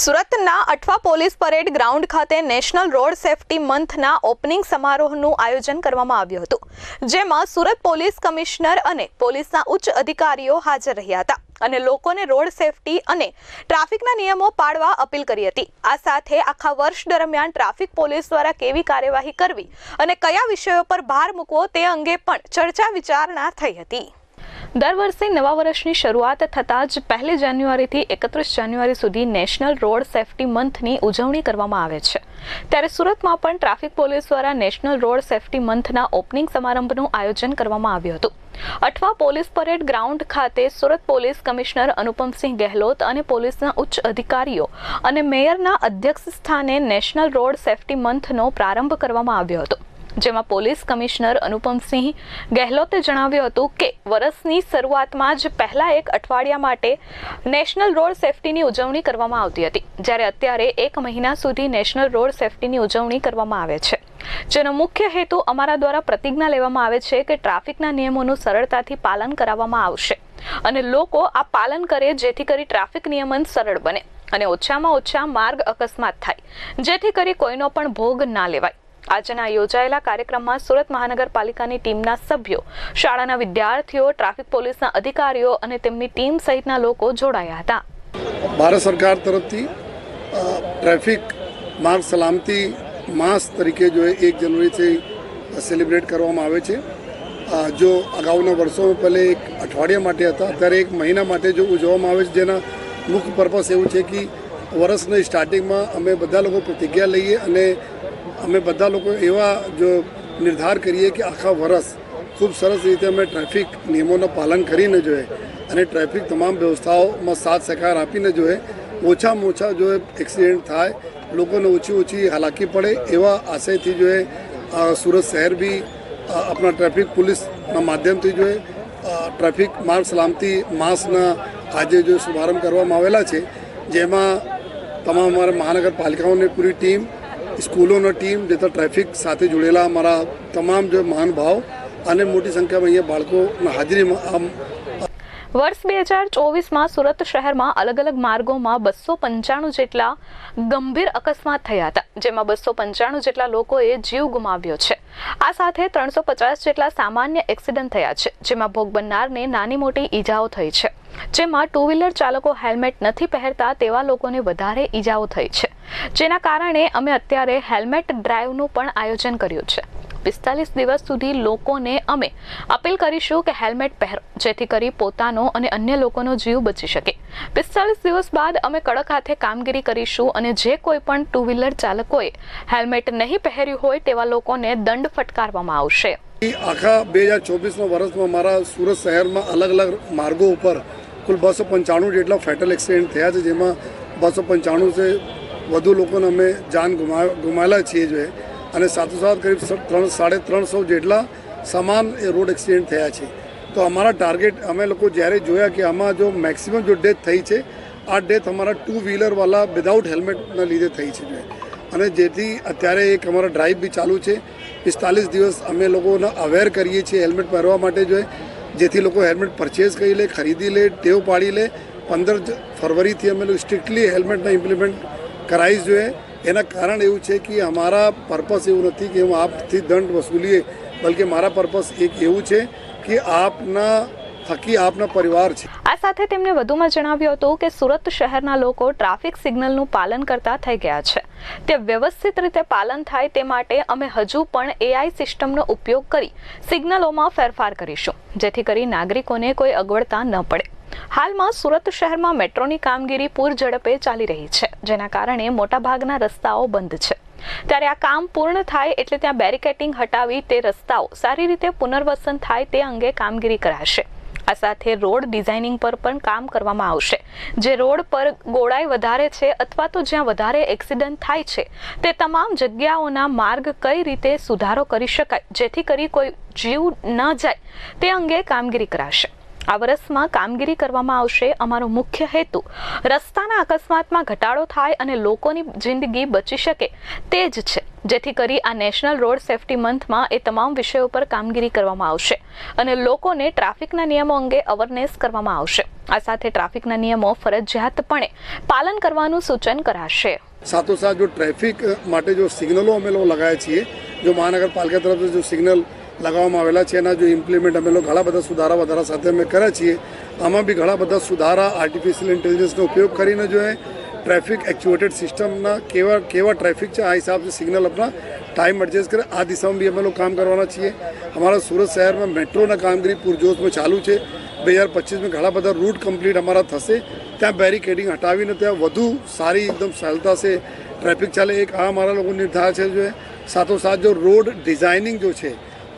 સુરતના Athwa police parade ground ખાતે national road safety મંથના ઓપનિંગ સમારોહનું આયોજન કરવામાં આવ્યું હતું, જેમાં સુરત પોલીસ કમિશનર અને પોલીસના ઉચ્ચ અધિકારીઓ હાજર રહ્યા હતા અને લોકોને રોડ સેફટી અને ટ્રાફિકના નિયમો પાળવા અપીલ કરી હતી. આ સાથે આખા વર્ષ દરમિયાન ટ્રાફિક પોલીસ દ્વારા કેવી કાર્યવાહી કરવી અને કયા વિષયો પર ભાર મૂકવો તે અંગે પણ ચર્ચા વિચારણા થઈ હતી. દર વર્ષે નવા વર્ષની શરૂઆત થતાં જ પહેલી જાન્યુઆરીથી એકત્રીસ જાન્યુઆરી સુધી નેશનલ રોડ સેફટી મંથની ઉજવણી કરવામાં આવે છે. ત્યારે સુરતમાં પણ ટ્રાફિક પોલીસ દ્વારા નેશનલ રોડ સેફટી મંથના ઓપનિંગ સમારંભનું આયોજન કરવામાં આવ્યું હતું. અઠવા પોલીસ પરેડ ગ્રાઉન્ડ ખાતે સુરત પોલીસ કમિશનર અનુપમસિંહ ગેહલોત અને પોલીસના ઉચ્ચ અધિકારીઓ અને મેયરના અધ્યક્ષ સ્થાને નેશનલ રોડ સેફટી મંથનો પ્રારંભ કરવામાં આવ્યો હતો. જેમાં પોલીસ કમિશનર અનુપમસિંહ ગેહલોતે જણાવ્યું હતું કે વર્ષની શરૂઆતમાં જ પહેલા એક અઠવાડિયા માટે નેશનલ રોડ સેફટીની ઉજવણી કરવામાં આવતી હતી, જ્યારે અત્યારે એક મહિના સુધી નેશનલ રોડ સેફટીની ઉજવણી કરવામાં આવે છે. જેનો મુખ્ય હેતુ અમારા દ્વારા પ્રતિજ્ઞા લેવામાં આવે છે કે ટ્રાફિકના નિયમોનું સરળતાથી પાલન કરાવવામાં આવશે અને લોકો આ પાલન કરે જેથી કરી ટ્રાફિક નિયમન સરળ બને અને ઓછામાં ઓછા માર્ગ અકસ્માત થાય, જેથી કરી કોઈનો પણ ભોગ ના લેવાય. આજના યોજાયેલા કાર્યક્રમમાં સુરત મહાનગરપાલિકાની ટીમના સભ્યો, શાળાના વિદ્યાર્થીઓ, ટ્રાફિક પોલીસના અધિકારીઓ અને તેમની ટીમ સહિતના લોકો જોડાયા હતા. ભારત સરકાર તરફથી ટ્રાફિક માર્ગ સલામતી માસ તરીકે જો એક જનવરીથી સેલિબ્રેટ કરવામાં આવે છે. જો અગાઉના વર્ષો પહેલે એક અઠવાડિયા માટે હતા, અત્યારે એક મહિના માટે જો ઉજવવામાં આવે છે, જેના મુખ્ય પર્પસ એવું છે કે વર્ષની સ્ટાર્ટિંગમાં અમે બધા લોકો પ્રતિજ્ઞા લઈએ અને અમે બધા લોકો એવા જો નિર્ધાર કરીએ કે આખા વર્ષ ખૂબ સરસ રીતે અમે ટ્રાફિક નિયમોનું પાલન કરીને જોઈએ અને ટ્રાફિક તમામ વ્યવસ્થાઓમાં સાથ સહકાર આપીને જોઈએ ઓછામાં ઓછા જો એક્સિડન્ટ થાય, લોકોને ઓછી ઓછી હાલાકી પડે એવા આશયથી જોઈએ સુરત શહેર બી આપણા ટ્રાફિક પોલીસના માધ્યમથી જોઈએ ટ્રાફિક માર્ગ સલામતી માસના આજે જો શુભારંભ કરવામાં આવેલા છે, જેમાં તમામ અમારા મહાનગરપાલિકાઓની પૂરી ટીમ સ્કૂલોનો ટીમ જેતા ટ્રાફિક સાથે જોડેલા અમારા તમામ જે મહાનુભાવ અને મોટી સંખ્યામાં અહીંયા બાળકોના હાજરીમાં આમ વર્ષ બે હજાર ચોવીસમાં સુરત શહેરમાં અલગ અલગ માર્ગોમાં બસો પંચાણું જેટલા ગંભીર અકસ્માત થયા હતા, જેમાં બસો પંચાણું જેટલા લોકોએ જીવ ગુમાવ્યો છે. આ સાથે ત્રણસો પચાસ જેટલા સામાન્ય એક્સિડન્ટ થયા છે, જેમાં ભોગ બનનારને નાની મોટી ઈજાઓ થઈ છે. જેમાં ટુ વ્હીલર ચાલકો હેલ્મેટ નથી પહેરતા તેવા લોકોને વધારે ઈજાઓ થઈ છે. જેના કારણે અમે અત્યારે હેલ્મેટ ડ્રાઈવનું પણ આયોજન કર્યું છે. પિસ્તાલીસ દિવસ સુધી લોકોને અમે અપીલ કરીશું કે હેલ્મેટ પહેરો, જેથી કરી પોતાનો અને અન્ય લોકોનો જીવ બચી શકે. પિસ્તાલીસ દિવસ બાદ અમે કડક હાથે કામગીરી કરીશું અને જે કોઈ પણ ટુ વ્હીલર ચાલકોએ હેલ્મેટ નહીં પહેર્યું હોય તેવા લોકોને દંડ ફટકારવામાં આવશે. આખા બે હજાર ચોવીસના વર્ષમાં મારા સુરત શહેરમાં અલગ અલગ માર્ગો ઉપર કુલ બસો પંચાણું જેટલા ફેટલ એક્સિડન્ટ થયા છે, જેમાં બસો પંચાણું છે વધુ લોકોને અમે જાન ગુમા ગુમાયેલા છીએ જોઈએ અને સાથોસાથ કરીબ ત્રણ સાડે ત્રણસો જેટલા સમાન એ રોડ એક્સિડન્ટ થયા છે. તો અમારા ટાર્ગેટ અમે લોકો જ્યારે જોયા કે આમાં જો મેક્સિમમ જો ડેથ થઈ છે, આ ડેથ અમારા ટુ વ્હીલરવાળા વિધાઉટ હેલ્મેટના લીધે થઈ છે અને જેથી અત્યારે એક અમારા ડ્રાઈવ બી ચાલુ છે. પિસ્તાલીસ દિવસ અમે લોકોને અવેર કરીએ છીએ હેલ્મેટ પહેરવા માટે જોઈએ જેથી લોકો હેલ્મેટ પરચેઝ કરી લે, ખરીદી લે, ટેવ પાડી લે. પંદર ફરવરીથી અમે લોકો સ્ટ્રિક્ટલી હેલ્મેટના ઇમ્પ્લિમેન્ટ કરાવી જોઈએ. એના કારણ એવું છે કે અમારા પર્પસ એવું નથી કે હું આપથી દંડ વસૂલીએ, બલકે મારા પર્પસ એક એવું છે કે આપના, થકી આપના પરિવાર છે. આ સાથે તેમણે વધુમાં જણાવ્યું હતું કે સુરત શહેરના લોકો ટ્રાફિક સિગ્નલનું પાલન કરતા થઈ ગયા છે. તે વ્યવસ્થિત રીતે પાલન થાય તે માટે અમે હજુ પણ એઆઈ સિસ્ટમનો ઉપયોગ કરી સિગ્નલોમાં ફેરફાર કરીશું, જેથી કરી નાગરિકોને કોઈ અગવડતા ન પડે. હાલમાં સુરત શહેરમાં મેટ્રોની કામગીરી પૂર ઝડપે ચાલી રહી છે, જેના કારણે મોટાભાગના રસ્તાઓ બંધ છે. ત્યારે આ કામ પૂર્ણ થાય એટલે ત્યાં બેરિકેટિંગ હટાવી તે રસ્તાઓ સારી રીતે પુનર્વસન થાય તે અંગે કામગીરી કરાશે. આ સાથે રોડ ડિઝાઇનિંગ પર પણ કામ કરવામાં આવશે. જે રોડ પર ગોળાઈ વધારે છે અથવા તો જ્યાં વધારે એક્સિડન્ટ થાય છે, તે તમામ જગ્યાઓના માર્ગ કઈ રીતે સુધારો કરી શકાય, જેથી કરી કોઈ જીવ ન જાય, તે અંગે કામગીરી કરાશે. આ વર્ષમાં કામગીરી કરવામાં આવશે અમારો મુખ્ય હેતુ. રસ્તાના અકસ્માતમાં ઘટાડો થાય અને લોકોની જિંદગી બચી શકે તે જ છે. જેથી કરી આ નેશનલ રોડ સેફટી મંથમાં એ તમામ વિષયો પર કામગીરી કરવામાં આવશે અને લોકોને ટ્રાફિકના નિયમો અંગે અવેરનેસ કરવામાં આવશે. આ સાથે ટ્રાફિકના નિયમો ફરજિયાતપણે પાલન કરવાનું સૂચન કરાશે. સાથોસાથ જો ટ્રાફિક માટે જો સિગ્નલો અમે લોકો છીએ, જો મહાનગરપાલિકા તરફથી જો સિગ્નલ લગાવવામાં આવેલા છે. એના જો ઇમ્પ્લિમેન્ટ અમે લોકો ઘણા બધા સુધારા વધારા સાથે અમે કર્યા છીએ. આમાં બી ઘણા બધા સુધારા આર્ટિફિશિયલ ઇન્ટેલિજન્સનો ઉપયોગ કરીને જો ટ્રાફિક એક્ચ્યુએટેડ સિસ્ટમના કેવા કેવા ટ્રાફિક છે, આ હિસાબથી સિગ્નલ આપણા ટાઈમ એડજસ્ટ કરે. આ દિશામાં બી અમે લોકો કામ કરવાના છીએ. અમારા સુરત શહેરમાં મેટ્રોના કામગીરી પૂરજોશમાં ચાલુ છે. બે હજાર પચીસમાં ઘણા બધા રૂટ કમ્પ્લીટ અમારા થશે. ત્યાં બેરિકેડિંગ હટાવીને ત્યાં વધુ સારી એકદમ સરળતા છે. ટ્રાફિક ચાલે. એક આ અમારા લોકો નિર્ધાર છે, જો સાથોસાથ જો રોડ ડિઝાઇનિંગ જો છે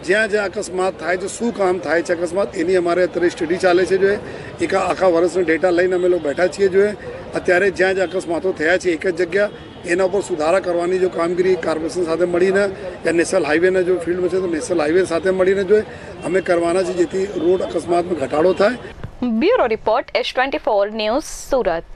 જ્યાં જ્યાં અકસ્માત થાય છે, શું કામ થાય છે અકસ્માત, એની અમારે અત્યારે સ્ટડી ચાલે છે જોઈએ એક આખા વર્ષનો ડેટા લઈને અમે લોકો બેઠા છીએ જોઈએ અત્યારે જ્યાં જ્યાં અકસ્માતો થયા છે એક જ જગ્યા, એના ઉપર સુધારા કરવાની જો કામગીરી કોર્પોરેશન સાથે મળીને યા નેશનલ હાઈવેના જો ફિલ્ડમાં છે તો નેશનલ હાઈવે સાથે મળીને જોઈએ અમે કરવાના છે જેથી રોડ અકસ્માતમાં ઘટાડો થાય. Bureau report S twenty four news Surat.